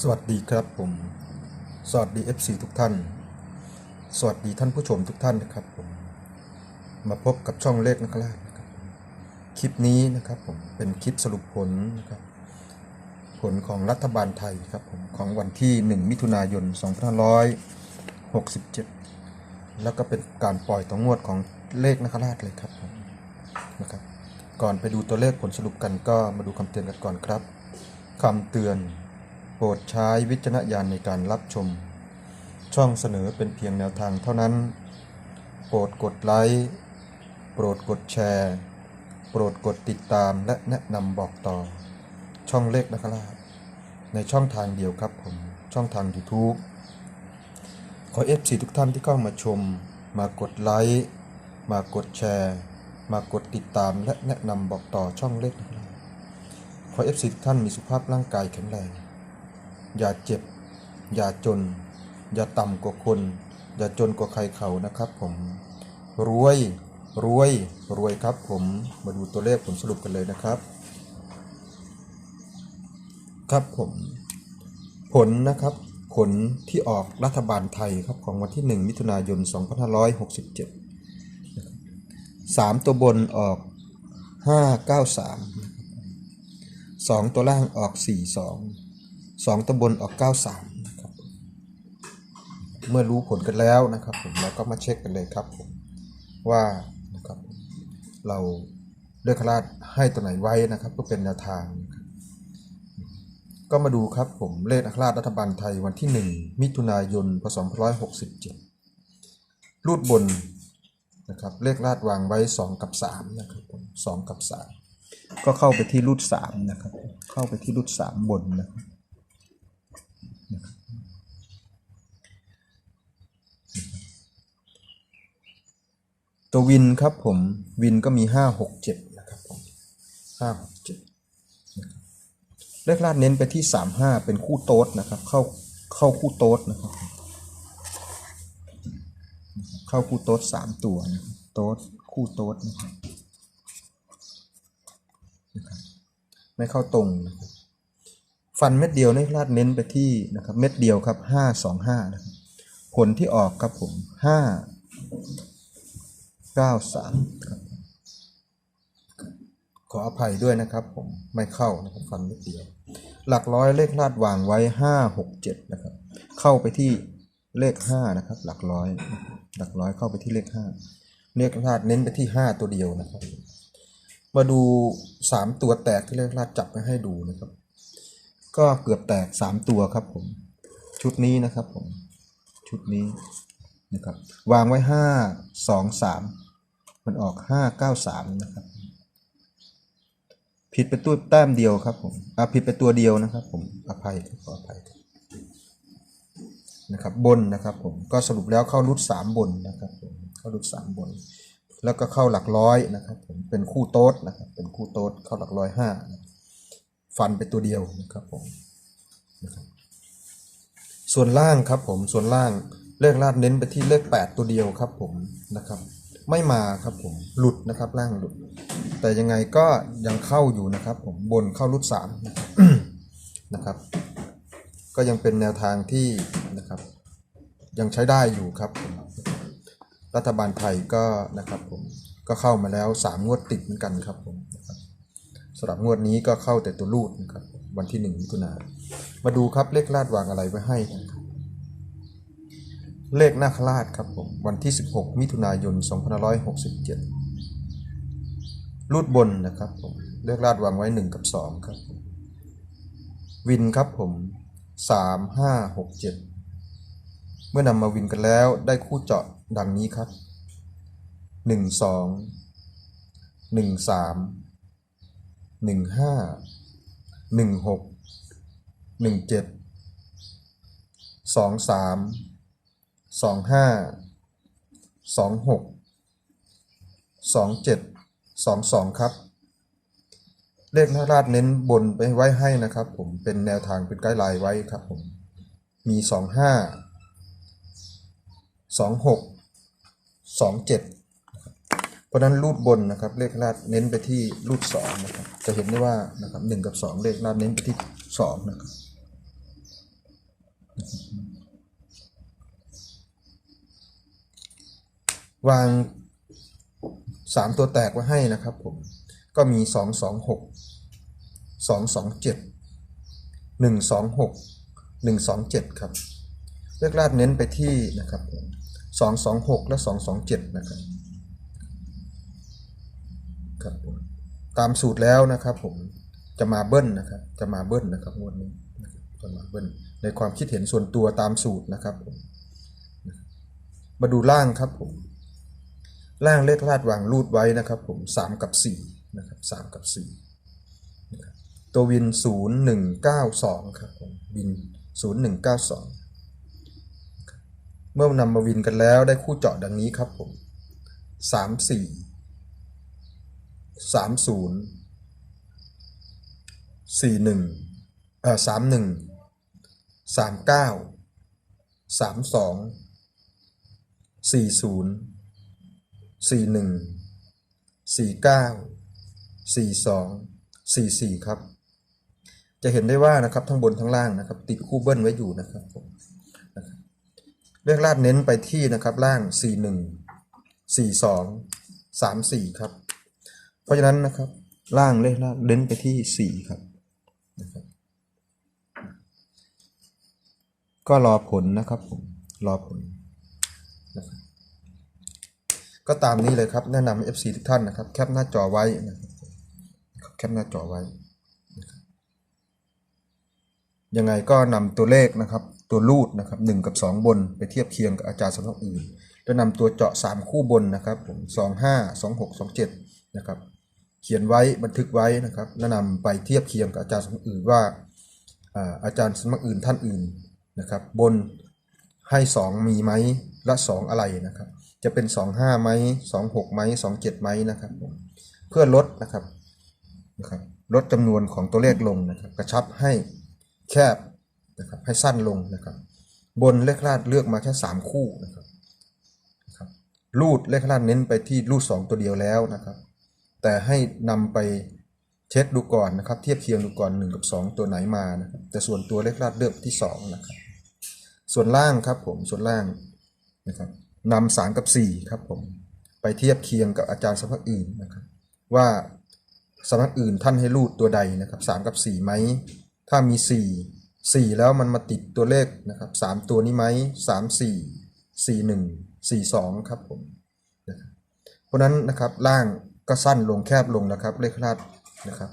สวัสดีครับผม สวัสดี FC ทุกท่าน สวัสดีท่านผู้ชมทุกท่านนะครับผม มาพบกับช่องเลขนักล่านะครับ คลิปนี้นะครับผมเป็นคลิปสรุปผลนะครับ ผลของรัฐบาลไทยครับผมของวันที่ 1 มิถุนายน 2567 แล้วก็เป็นการปล่อยต่องวดของเลขนักราชเลยครับผมนะครับ ก่อนไปดูตัวเลขผลสรุปกันก็มาดูคำเตือนกันก่อนครับคำเตือน โปรดใช้วิจารณญาณในการรับชม ช่องเสนอเป็นเพียงแนวทางเท่านั้น โปรดกดไลค์โปรดกดแชร์ โปรดกดติดตามและแนะนำบอกต่อ ช่องเลขนักราในช่องทางเดียวครับผม ช่องทาง YouTube ขอเอฟซีทุกท่านที่เข้ามาชม มากดไลค์มากดแชร์ มากดติดตามและแนะนำบอกต่อช่องเลขนักราขอเอฟซีทุกท่านมีสุขภาพร่างกายแข็งแรง อย่าเจ็บ อย่าจน อย่าต่ำกว่าคน อย่าจนกว่าใครเขานะครับผม รวย รวย รวยครับผม มาดูตัวเลขผลสรุปกันเลยนะครับ ครับผม ผลนะครับผลที่ออกรัฐบาลไทยครับของวันที่ 1 มิถุนายน 2567นะครับสามตัวบนออก 593นะครับสองตัวล่างออก 42 สองตัวบนออก 93 นะครับ เมื่อรู้ผลกันแล้วนะครับผมเราก็มาเช็คกันเลยครับผมว่านะครับเราเลือกคราชให้ตัวไหนไว้นะครับเพื่อเป็นแนวทาง ก็มาดูครับผมเลขอัคราชรัฐบาลไทยวันที่ 1 มิถุนายนพศ2567 รูดบนนะครับเลขลาดวางไว้ 2 กับ3นะครับผม2กับ 3 ก็เข้าไปที่รูด3นะครับเข้าไปที่รูด3บนนะครับ ตัววินครับผมวินก็มีห้าหกเจ็ดนะครับผมห้าหกเจ็ดเลขลาดเน้นไปที่สามห้าเป็นคู่โต๊ดนะครับ เข้าเข้าคู่โต๊ดนะครับ เข้าคู่โต๊ดสามตัวนะโต๊ดคู่โต๊ดนะครับไม่เข้าตรงนะครับฟันเม็ดเดียวเลขลาดเน้นไปที่นะครับเม็ดเดียวครับห้าสองห้านะครับผลที่ออกครับผมห้า 93ครับขออภัยด้วยนะครับผมไม่เข้านะครับฟันนิดเดียว หลักร้อยเลขลาดวางไว้ 5 6 7 นะครับ เข้าไปที่เลข 5 นะครับ หลักร้อย หลักร้อยเข้าไปที่เลข 5 เลขลาดเน้นไปที่ 5 ตัวเดียวนะครับ มาดู 3 ตัวแตกที่เลขลาดจับไปให้ดูนะครับ ก็เกือบแตก 3 ตัวครับผม ชุดนี้นะครับผม ชุดนี้นะครับ วางไว้ห้าสองสา มันออกห้าเก้าสามนะครับ ผิดไปตัวแต้มเดียวครับผมอะผิดไปตัวเดียวนะครับผมอภัยขออภัยนะครับบนนะครับผมก็สรุปแล้วเข้ารุดสามบนนะครับผมเข้ารุดสามบน แล้วก็เข้าหลักร้อยนะครับผมเป็นคู่โต๊ดนะครับเป็นคู่โต๊ดเข้าหลักร้อยห้าฟันไปตัวเดียวนะครับผมนะครับส่วนล่างครับผมส่วนล่างเลขลาดเน้นไปที่เลข 8 ตัวเดียวครับผมนะครับ ไม่มาครับผมหลุดนะครับล่างหลุด แต่ยังไงก็ยังเข้าอยู่นะครับผมบนเข้ารุด3นะครับนะครับ ก็ยังเป็นแนวทางที่นะครับ ยังใช้ได้อยู่ครับผมรัฐบาลไทยก็นะครับผมก็เข้ามาแล้ว 3 งวดติดเหมือนกันครับผมสำหรับงวดนี้ก็เข้าแต่ตัวรูดนะครับวันที่1มิถุนายนมาดูครับเลขลาดวางอะไรไว้ให้นะครับ เลขนาคราชครับผมวันที่ 16 มิถุนายน 2567 รูดบนนะครับผมเลขลาดวางไว้ 1 กับ 2 ครับ วินครับผม 3 5 6 7 เมื่อนำมาวินกันแล้วได้คู่เจาะดังนี้ครับ 1 2 1 3 1 5 1 6 1 7 2 3 สองห้าสองหกสองเจ็ดสองสองครับ เลขนาราชเน้นบนไปไว้ให้นะครับผมเป็นแนวทางเป็นไกด์ไลน์ไว้ครับผมมีสองห้าสองหกสองเจ็ดเพราะนั้นรูดบนนะครับเลขนาราชเน้นไปที่รูดสองนะครับจะเห็นได้ว่านะครับหนึ่งกับสองเลขนาราชเน้นไปที่สองนะครับ วางสามตัวแตกไว้ให้นะครับผม ก็มีสองสองหกสองสองเจ็ดหนึ่งสองหกหนึ่งสองเจ็ดครับเลขลาดเน้นไปที่นะครับผมสองสองหกและสองสองเจ็ดนะครับครับผมตามสูตรแล้วนะครับผมจะมาเบิ้ลนะครับจะมาเบิ้ลนะครับงวดนี้จะมาเบิ้ลในความคิดเห็นส่วนตัวตามสูตรนะครับผมมาดูล่างครับผม ล่างเลขลาดวางรูดไว้นะครับผมสามกับสี่นะครับสามกับสี่นะครับตัววินศูนย์หนึ่งเก้าสองครับผมวินศูนย์หนึ่งเก้าสองเมื่อนำมาวินกันแล้วได้คู่เจาะดังนี้ครับผมสามสี่สามศูนย์สี่หนึ่งเอ่อสามหนึ่งสามเก้าสามสองสี่ศูนย์ สี่หนึ่งสี่เก้าสี่สองสี่สี่ครับ จะเห็นได้ว่านะครับทั้งบนทั้งล่างนะครับ ติดคู่เบิ้ลไว้อยู่นะครับผมเรื่องลาดเน้นไปที่นะครับล่างสี่หนึ่งสี่สองสามสี่ครับ เพราะฉะนั้นนะครับล่างเลขลาดเน้นไปที่สี่ครับนะครับก็รอผลนะครับผมรอผล ก็ตามนี้เลยครับแนะนำ FC ทุกท่านนะครับแคปหน้าจอไว้นะครับแคปหน้าจอไว้ ยังไงก็นำตัวเลขนะครับตัวรูดนะครับหนึ่งกับ 2 บนไปเทียบเคียงกับอาจารย์สำนักอื่น แล้วนำตัวเจาะ 3 คู่บนนะครับผม2 5 2 6 2 7นะครับเขียนไว้บันทึกไว้นะครับแล้วนำไปเทียบเคียงกับอาจารย์สำนักอื่นว่าอ่าอาจารย์สำนักอื่นท่านอื่นนะครับบนให้ 2 มีไหมและ 2 อะไรนะครับ จะเป็น 25ไหม26ไหม27ไหมนะครับ เพื่อลดนะครับนะครับลดจำนวนของตัวเลขลงนะครับ กระชับให้แคบนะครับให้สั้นลงนะครับ บนเลขลาดเลือกมาแค่ 3 คู่นะครับนะครับรูดเลขลาดเน้นไปที่รูด 2 ตัวเดียวแล้วนะครับ แต่ให้นำไปเช็คดูก่อนนะครับ เทียบเคียงดูก่อน 1 กับ 2 ตัวไหนมานะครับแต่ส่วนตัวเลขลาดเลือกที่ 2 นะครับ ส่วนล่างครับผมส่วนล่างนะครับ นำสามกับสี่ครับผมไปเทียบเคียงกับอาจารย์สำนักอื่นนะครับว่าสำนักอื่นท่านให้รูดตัวใดนะครับสามกับสี่ไหมถ้ามีสี่สี่แล้วมันมาติดตัวเลขนะครับสามตัวนี้ไหมสามสี่สี่หนึ่งสี่สองครับผมนะครับเพราะนั้นนะครับล่างก็สั้นลงแคบลงนะครับเลขคลาดนะครับ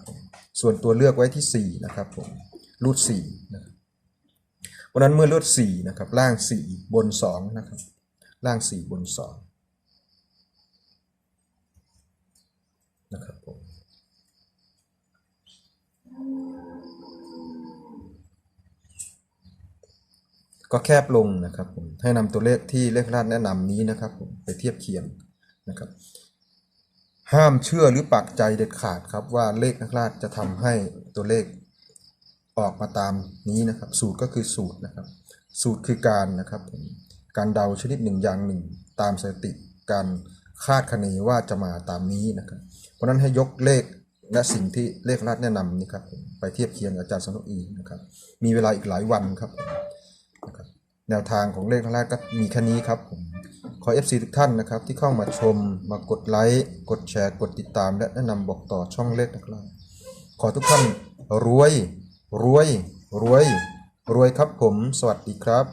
ส่วนตัวเลือกไว้ที่สี่นะครับผมรูดสี่นะครับเพราะนั้นเมื่อเลือดสี่นะครับล่างสี่บนสองนะครับ ล่างสี่บนสองนะครับผมก็แคบลงนะครับผมให้นำตัวเลขที่เลขลาดแนะนำนี้นะครับผมไปเทียบเคียงนะครับ ห้ามเชื่อหรือปักใจเด็ดขาดครับว่าเลขนักลาดจะทำให้ตัวเลขออกมาตามนี้นะครับ สูตรก็คือสูตรนะครับ สูตรคือการนะครับผม การเดาชนิดหนึ่งอย่างหนึ่ง ตามสถิติการคาดคะเนว่าจะมาตามนี้นะครับ เพราะนั้นให้ยกเลขและสิ่งที่เลขรัดแนะนำนี่ครับไปเทียบเคียงอาจารย์สนุอีนะครับ มีเวลาอีกหลายวันครับนะครับ แนวทางของเลขรัดก็มีแค่นี้ครับผมขอ FC ทุกท่านนะครับ ที่เข้ามาชมมากดไลค์กดแชร์กดติดตาม และแนะนำบอกต่อช่องเลขนะครับขอทุกท่านรวย รวย รวย รวยครับผม สวัสดีครับ